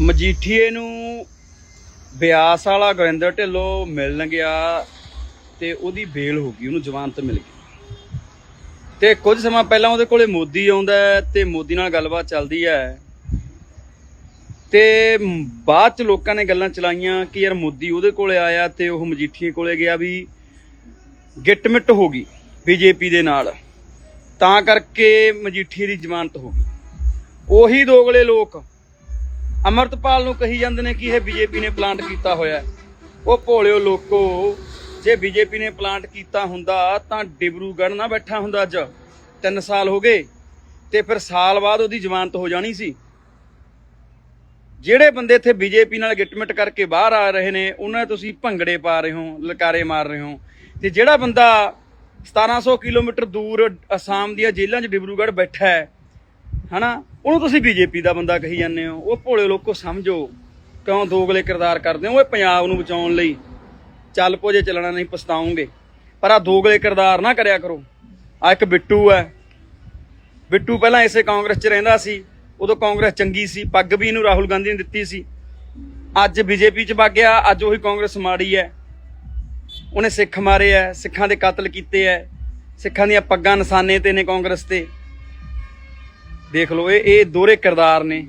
ਮਜੀਠੀਏ ਨੂੰ ਬਿਆਸ ਵਾਲਾ ਗੁਰਿੰਦਰ ਢਿੱਲੋਂ ਮਿਲਣ ਗਿਆ ਤੇ ਉਹਦੀ ਬੇਲ ਹੋ ਗਈ, ਉਹਨੂੰ ਜ਼ਮਾਨਤ ਮਿਲ ਗਈ। ਤੇ ਕੁਝ ਸਮਾਂ ਪਹਿਲਾਂ ਉਹਦੇ ਕੋਲੇ ਮੋਦੀ ਆਉਂਦਾ ਹੈ ਤੇ ਮੋਦੀ ਨਾਲ ਗੱਲਬਾਤ ਚੱਲਦੀ ਹੈ। ਤੇ ਬਾਅਦ ਚ ਲੋਕਾਂ ਨੇ ਗੱਲਾਂ ਚਲਾਈਆਂ ਕਿ ਯਾਰ ਮੋਦੀ ਉਹਦੇ ਕੋਲੇ ਆਇਆ ਤੇ ਉਹ ਮਜੀਠੀਏ ਕੋਲੇ ਗਿਆ ਵੀ ਗਿੱਟਮਿੱਟ ਹੋ ਗਈ ਬੀਜੇਪੀ ਦੇ ਨਾਲ। ਤਾਂ ਕਰਕੇ ਮਜੀਠੀਏ ਦੀ ਜ਼ਮਾਨਤ ਹੋ ਗਈ। ਉਹੀ ਦੋਗਲੇ ਲੋਕ ਅਮਰਤਪਾਲ ਨੂੰ ਕਹੀ ਜਾਂਦੇ ਨੇ ਕਿ ਇਹ ਬੀਜੇਪੀ ਨੇ ਪਲਾਂਟ ਕੀਤਾ ਹੋਇਆ ਉਹ ਭੋਲਿਓ ਲੋਕੋ, ਜੇ ਬੀਜੇਪੀ ਨੇ ਪਲਾਂਟ ਕੀਤਾ ਹੁੰਦਾ ਤਾਂ ਡਿਬਰੂਗੜ੍ਹ ਨਾ ਬੈਠਾ ਹੁੰਦਾ ਅੱਜ। 3 ਸਾਲ ਹੋ ਗਏ ਤੇ ਫਿਰ ਸਾਲ ਬਾਅਦ ਉਹਦੀ ਜ਼ਮਾਨਤ ਹੋ ਜਾਣੀ ਸੀ। ਜਿਹੜੇ ਬੰਦੇ ਇੱਥੇ ਬੀਜੇਪੀ ਨਾਲ ਗਿੱਟਮਿਟ ਕਰਕੇ ਬਾਹਰ ਆ ਰਹੇ ਨੇ, ਉਹਨਾਂ ਤੁਸੀਂ ਭੰਗੜੇ ਪਾ ਰਹੇ ਹੋ ਲਕਾਰੇ ਮਾਰ ਰਹੇ ਹੋ। ਤੇ ਜਿਹੜਾ ਬੰਦਾ 1700 ਕਿਲੋਮੀਟਰ ਦੂਰ ਅਸਾਮ ਦੀਆਂ ਜੇਲ੍ਹਾਂ 'ਚ ਡਿਬਰੂਗੜ੍ਹ ਬੈਠਾ ਹੈ ਹਨਾ? ਉਹਨੂੰ ਤੁਸੀਂ ਬੀਜੇਪੀ ਦਾ ਬੰਦਾ ਕਹੀ ਜਾਂਦੇ ਹੋ। ਉਹ ਭੋਲੇ ਲੋਕੋ ਸਮਝੋ ਕਿਉਂ ਦੋਗਲੇ ਕਿਰਦਾਰ ਕਰਦੇ ਹੋ? ਇਹ ਪੰਜਾਬ ਨੂੰ ਬਚਾਉਣ ਲਈ ਚੱਲ ਪੋ ਜੇ ਚੱਲਣਾ ਨਹੀਂ ਪਛਤਾਉਂਗੇ। ਪਰ ਆ ਦੋਗਲੇ ਕਿਰਦਾਰ ਨਾ ਕਰਿਆ ਕਰੋ। ਆ ਇੱਕ ਬਿੱਟੂ ਹੈ। ਬਿੱਟੂ ਪਹਿਲਾਂ ਇਸੇ ਕਾਂਗਰਸ 'ਚ ਰਹਿੰਦਾ ਸੀ। ਉਦੋਂ ਕਾਂਗਰਸ ਚੰਗੀ ਸੀ। ਪੱਗ ਵੀ ਇਹਨੂੰ ਰਾਹੁਲ ਗਾਂਧੀ ਨੇ ਦਿੱਤੀ ਸੀ। ਅੱਜ ਬੀਜੇਪੀ 'ਚ ਵਗ ਗਿਆ। ਅੱਜ ਉਹੀ ਕਾਂਗਰਸ ਮਾੜੀ ਹੈ। ਉਹਨੇ ਸਿੱਖ ਮਾਰੇ ਐ ਸਿੱਖਾਂ ਦੇ ਕਤਲ ਕੀਤੇ ਐ ਸਿੱਖਾਂ ਦੀਆਂ ਪੱਗਾਂ ਨਿਸ਼ਾਨੇ ਤੇ ਨੇ ਕਾਂਗਰਸ ਤੇ। ਦੇਖ ਲਓ ਇਹ ਇਹ ਦੋਹਰੇ ਕਿਰਦਾਰ ਨੇ।